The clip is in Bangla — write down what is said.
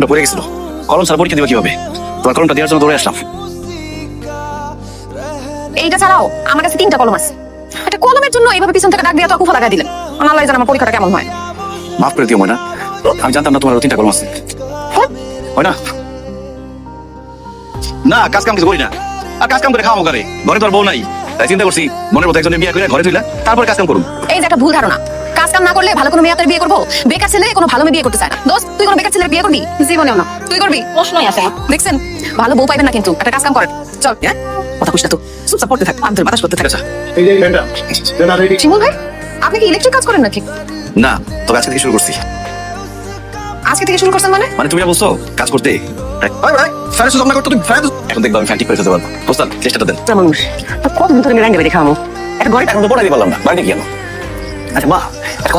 ওটা পড়ে গেছিল। কলম ছাড়া পরীক্ষা দিবা কীভাবে? তোমার কলমটা দেওয়ার জন্য দৌড়ে আসলাম। এইটা ছাড়াও আমার কাছে তিনটা কলম আছে। একটা কলমের জন্য এইভাবে পিছন থেকে ডাক দিয়ে তো কুফা লাগা দিলেন আল্লাহ জানে আমার পরীক্ষাটা কেমন হয়। মাফ করে দিও ময়না। আমি জানতাম না তোমার তিনটা কলম আছে। হয়? না না কাজ কাম কিছু করি না। আর কাজ কাম করে খাওয়া করে? ঘরে তো আর বউ নাই। তাই চিন্তা করছি মনের মতো একজনের বিয়ে করে ঘরে তুইলা তারপর কাজ কাম করুন এই যে একটা ভুল ধারণা। কাজ কাম না করলে ভালো কোনো মেয়ে বিয়ে করব? বেকার ছেলে কোনো ভালো মেয়ে বিয়ে করতে চায় না। দোস্ত তুই কোনো বেকার ছেলের বিয়ে করবি? জীবনেও না। তুই করবি? প্রশ্নই না। দেখছেন? ভালো বউ পাইবেন না কিন্তু। একটা কাজ কাম করেন চল। হ্যাঁ? কথা কুছ না তো। চুপচাপ পড়তে থাক। আমি তোর বাতাস করতে থাক। আচ্ছা। এই যে ফ্যানটা শিমুল ভাই আপনি কি ইলেকট্রিক কাজ করেন নাকি? না তো আজকে থেকে শুরু করছি। আজকে থেকে শুরু করছেন মানে? মানে তুমি বলছো কাজ করতে? ভাই ভাই ফ্যানের সুযোগ করতে তুমি ফ্যান এখন দেখবা আমি ফ্যান করে ফেলতে পারব। ওস্তাদ চেষ্টাটা দেন। মানুষ কত দিন ধরে রাঙ্গে দেখে খামো একটা ঘরে এখন তো পড়াই পারলাম না। বাড়িতে গেল আচ্ছা মা একটা কথা